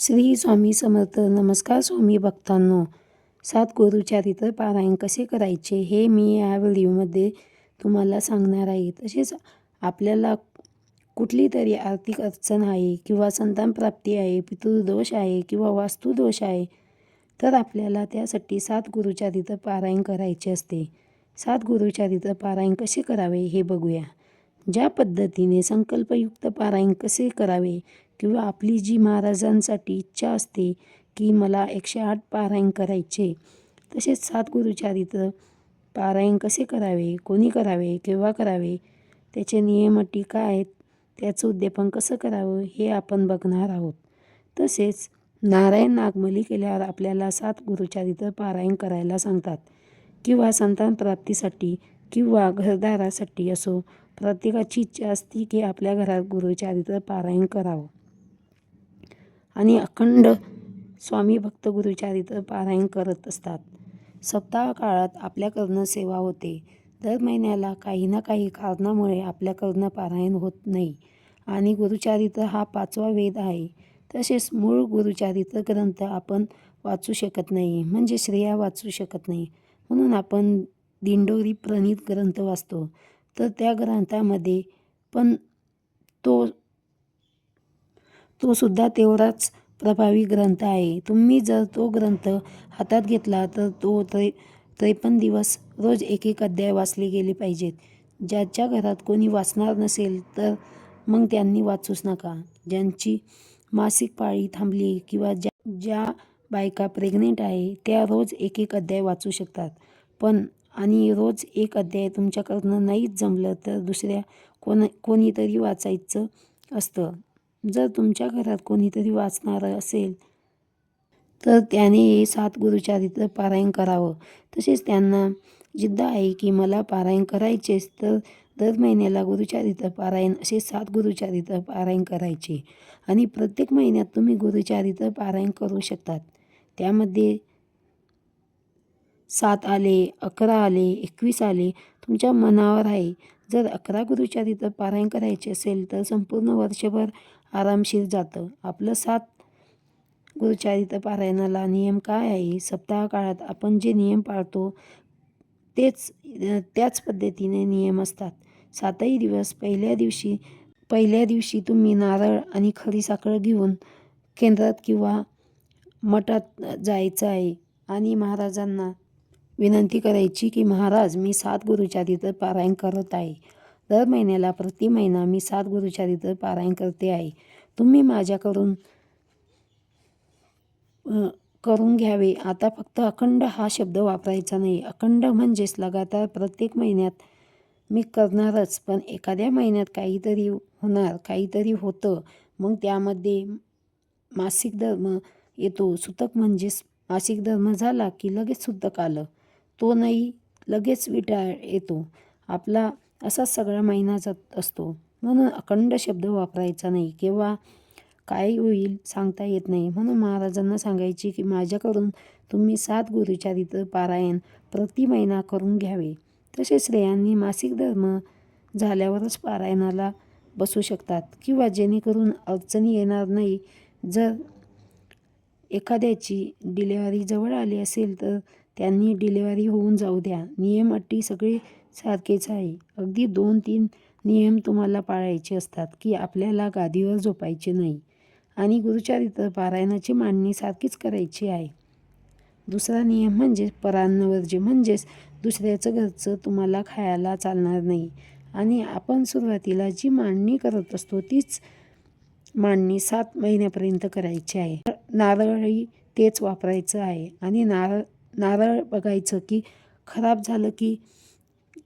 श्री स्वामी समर्थ. नमस्कार स्वामी भक्तांनो. सात गुरुचरित्र पारायण कसे करायचे हे मी या व्हिडिओमध्ये तुम्हाला सांगणार आहे. तसेच आपल्याला कुठली तरी आर्थिक अडचण आहे किंवा संतानप्राप्ती आहे पितृदोष आहे किंवा वास्तुदोष आहे तर आपल्याला त्यासाठी सात गुरुचरित्र पारायण करायचे असते. सात गुरुचरित्र पारायण कसे करावे हे बघूया. ज्या पद्धतीने संकल्पयुक्त पारायण कसे करावे किंवा आपली जी महाराजांसाठी इच्छा असते की मला एकशे आठ पारायण करायचे तसेच सातगुरुचारित्र पारायण कसे करावे कोणी करावे केव्हा करावे त्याचे नियम अटी काय आहेत त्याचं उद्यापन कसं करावं हे आपण बघणार आहोत. तसेच नारायण नागमली केल्यावर आपल्याला सात गुरुचारित्र पारायण करायला सांगतात. किंवा संतान प्राप्तीसाठी किंवा घरदारासाठी असो प्रत्येकाची इच्छा असते की आपल्या घरात गुरुचारित्र पारायण करावं. आणि अखंड स्वामी भक्त गुरुचारित्र पारायण करत असतात. सप्ताह काळात आपल्याकडनं सेवा होते. दर महिन्याला काही ना काही कारणामुळे आपल्याकडनं पारायण होत नाही. आणि गुरुचारित्र हा पाचवा वेद आहे. तसेच मूळ गुरुचारित्र ग्रंथ आपण वाचू शकत नाही. म्हणजे श्रेया वाचू शकत नाही. म्हणून आपण दिंडोरी प्रणित ग्रंथ वाचतो. तर त्या ग्रंथामध्ये पण तो तो सुद्धा तेवढाच प्रभावी ग्रंथ आहे. तुम्ही जर तो ग्रंथ हातात घेतला तर तो त्रे त्रेपन्न दिवस रोज एक एक अध्याय वाचले गेले पाहिजेत. ज्याच्या घरात कोणी वाचणार नसेल तर मग त्यांनी वाचूच नका. ज्यांची मासिक पाळी थांबली किंवा ज्या ज्या बायका प्रेग्नेंट आहे त्या रोज एक एक अध्याय वाचू शकतात. पण आणि रोज एक अध्याय तुमच्याकडनं नाहीच जमलं तर दुसऱ्या कोण कोणीतरी वाचायचं असतं. जर तुमच्या घरात कोणीतरी वाचणारं असेल तर त्याने सात गुरुचारित्र पारायण करावं. तसेच त्यांना जिद्द आहे की मला पारायण करायचेच तर दर महिन्याला गुरुचारित्र पारायण असे सात गुरुचारित्र पारायण करायचे. आणि प्रत्येक महिन्यात तुम्ही गुरुचारित्र पारायण करू शकतात. त्यामध्ये सात आले अकरा आले एकवीस आले तुमच्या मनावर आहे. जर अकरा गुरुचारित्र पारायण करायचे असेल तर संपूर्ण वर्षभर आरामशीर जातं. आपलं सात गुरुचारित पारायणाला नियम काय आहे? सप्ताह काळात आपण जे नियम पाळतो तेच त्याच पद्धतीने नियम असतात. सातही दिवस पहिल्या दिवशी पहिल्या दिवशी तुम्ही नारळ आणि खरी साखर घेऊन केंद्रात किंवा मठात जायचं आहे आणि महाराजांना विनंती करायची की महाराज मी सात गुरुचारित्र पारायण करत आहे. दर महिन्याला प्रति महिना मी सात गुरुचरित्र पारायण करते आहे. तुम्ही माझ्याकडून करून घ्यावे. आता फक्त अखंड हा शब्द वापरायचा नाही. अखंड म्हणजेच लगातार प्रत्येक महिन्यात मी करणारच पण एखाद्या महिन्यात काहीतरी होणार काहीतरी होतं. मग त्यामध्ये मासिक धर्म येतो. सुतक म्हणजेच मासिक धर्म झाला की लगेच सुतक आलं. तो नाही लगेच विटाळ येतो. आपला असाच सगळा महिना जात असतो. म्हणून अखंड शब्द वापरायचा नाही किंवा काय होईल सांगता येत नाही. म्हणून महाराजांना सांगायची की माझ्याकडून तुम्ही सात गुरुचरित्र पारायण प्रति महिना करून घ्यावे. तसेच स्त्रियांनी मासिक धर्म झाल्यावरच पारायणाला बसू शकतात किंवा जेणेकरून अडचणी येणार नाही. जर एखाद्याची डिलेवरी जवळ आली असेल तर त्यांनी डिलेवरी होऊन जाऊ द्या. नियम अटी सगळी सारखेच आहे. अगदी दोन तीन नियम तुम्हाला पाळायचे असतात की आपल्याला गादीवर झोपायचे नाही आणि गुरुचरित्र पारायणाची मांडणी सारखीच करायची आहे. दुसरा नियम म्हणजे परान्नवर्ज्य म्हणजेच दुसऱ्याचं घरचं तुम्हाला खायला चालणार नाही आणि आपण सुरुवातीला जी मांडणी करत असतो तीच मांडणी सात महिन्यापर्यंत करायची आहे. नारळही तेच वापरायचं आहे आणि नारळ नारळ बघायचं की खराब झालं की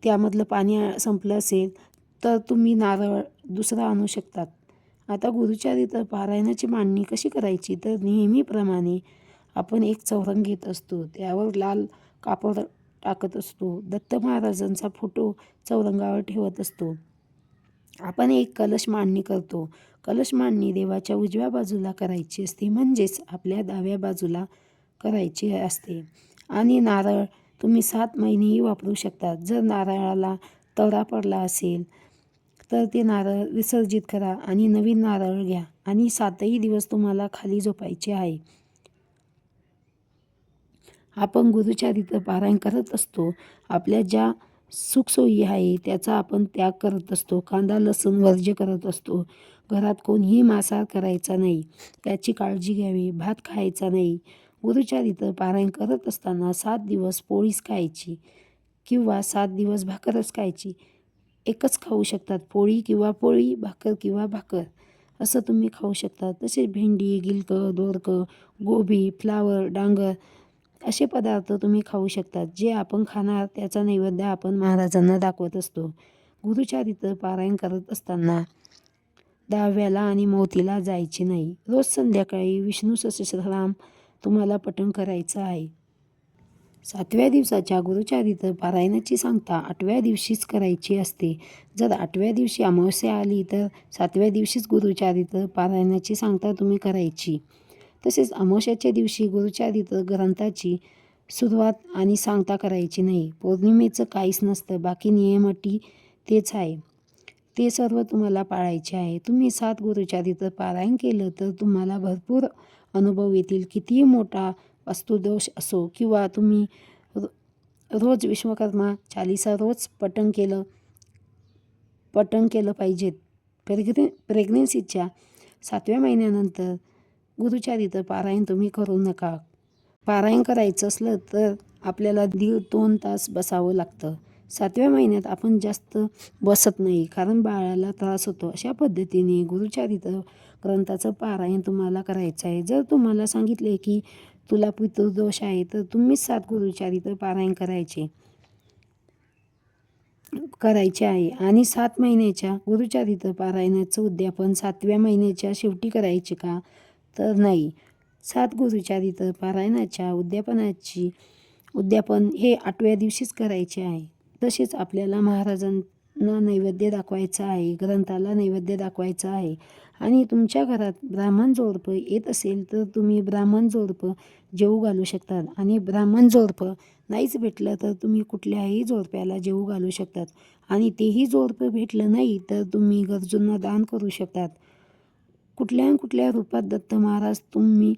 त्यामधलं पाणी संपलं असेल तर तुम्ही नारळ दुसरा आणू शकतात. आता गुरुचरित्र पारायणाची मांडणी कशी करायची? तर नेहमीप्रमाणे आपण एक चौरंग घेत असतो त्यावर लाल कापड टाकत असतो दत्त महाराजांचा फोटो चौरंगावर ठेवत असतो. आपण एक कलश मांडणी करतो. कलश मांडणी देवाच्या उजव्या बाजूला करायची असते म्हणजेच आपल्या डाव्या बाजूला करायची असते. आणि नारळ तुम्ही सात महिनेही वापरू शकता. जर नारळाला तवरा पडला असेल तर ते नारळ विसर्जित करा आणि नवीन नारळ घ्या आणि सातही दिवस तुम्हाला खाली झोपायचे आहे. आपण गुरुचारित्र पारायण करत असतो. आपल्या ज्या सुखसोयी आहे त्याचा आपण त्याग करत असतो. कांदा लसूण वर्ज्य करत असतो. घरात कोणीही मांसाहार करायचा नाही. त्याची काळजी घ्यावी. भात खायचा नाही. गुरुचरित्र पारायण करत असताना सात दिवस पोळीच खायची किंवा सात दिवस भाकरच खायची. एकच खाऊ शकतात पोळी किंवा पोळी भाकर किंवा भाकर. असं तुम्ही खाऊ शकता. तसेच भेंडी गिलकं दोरकं गोबी फ्लावर डांगर असे पदार्थ तुम्ही खाऊ शकतात. जे आपण खाणार त्याचा नैवेद्य आपण महाराजांना दाखवत असतो. गुरुचरित्र पारायण करत असताना दहाव्याला आणि मोतीला जायचे नाही. रोज संध्याकाळी विष्णू सहस्त्रनाम तुम्हाला पठण करायचं आहे. सातव्या दिवसाच्या गुरुचारित्र पारायणाची सांगता आठव्या दिवशीच करायची असते. जर आठव्या दिवशी अमावस्या आली तर सातव्या दिवशीच गुरुचारित्र पारायणाची सांगता तुम्ही करायची. तसेच अमावस्याच्या दिवशी गुरुचारित्र ग्रंथाची सुरुवात आणि सांगता करायची नाही. पौर्णिमेचं काहीच नसतं. बाकी नियम अटी तेच आहे. ते सर्व तुम्हाला पाळायचे आहे. तुम्ही सात गुरुचारित्र पारायण केलं तर तुम्हाला भरपूर अनुभव येतील. कितीही मोठा वास्तुदोष असो किंवा तुम्ही रो रोज विश्वकर्मा चालिसा रोज पठण केलं पठण केलं पाहिजेत प्रेग्ने प्रेग्नेन्सीच्या सातव्या महिन्यानंतर गुरुचरित्र पारायण तुम्ही करू नका. पारायण करायचं असलं तर आपल्याला दीड दोन तास बसावं लागतं. सातव्या महिन्यात आपण जास्त बसत नाही कारण बाळाला त्रास होतो. अशा पद्धतीने गुरुचरित्र ग्रंथाचं पारायण तुम्हाला करायचं आहे. जर तुम्हाला सांगितले की तुला पितृदोष आहे तर तुम्हीच सात गुरुचारित्र पारायण करायचे करायचे आहे. आणि सात महिन्याच्या गुरुचारित्र पारायणाचं उद्यापन सातव्या महिन्याच्या शेवटी करायचे का? तर नाही. सात गुरुचरित्र पारायणाच्या उद्यापनाची उद्यापन हे आठव्या दिवशीच करायचे आहे. तसेच आपल्याला महाराजांना नैवेद्य दाखवायचा आहे ग्रंथाला नैवेद्य दाखवायचा आहे. आणि तुमच्या घरात ब्राह्मण जोडपं येत असेल तर तुम्ही ब्राह्मण जोडपं जेऊ घालू शकतात. आणि ब्राह्मण जोडपं नाहीच भेटलं तर तुम्ही कुठल्याही जोडप्याला जेऊ घालू शकतात. आणि तेही जोडपं भेटलं नाही तर तुम्ही गरजूंना दान करू शकतात. कुठल्या कुठल्या रूपात दत्त महाराज तुम्ही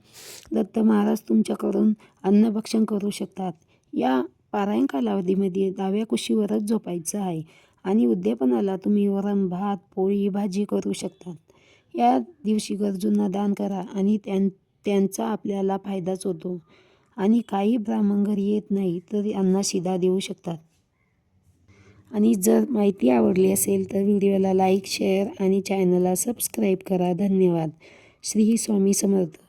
दत्त महाराज तुमच्याकडून अन्नभक्षण करू शकतात. या पारायण कालावधीमध्ये डाव्या कुशीवरच झोपायचं आहे आणि उद्यापनाला तुम्ही वरण भात पोळी भाजी करू शकतात. या दिवशी गरजूंना दान करा आणि त्यां त्यांचा आपल्याला फायदाच होतो आणि काही ब्राह्मण घरी येत नाही तर यांना शिदा देऊ शकतात. आणि जर माहिती आवडली असेल तर व्हिडिओला लाईक शेअर आणि चॅनलला सबस्क्राईब करा. धन्यवाद. श्री स्वामी समर्थ.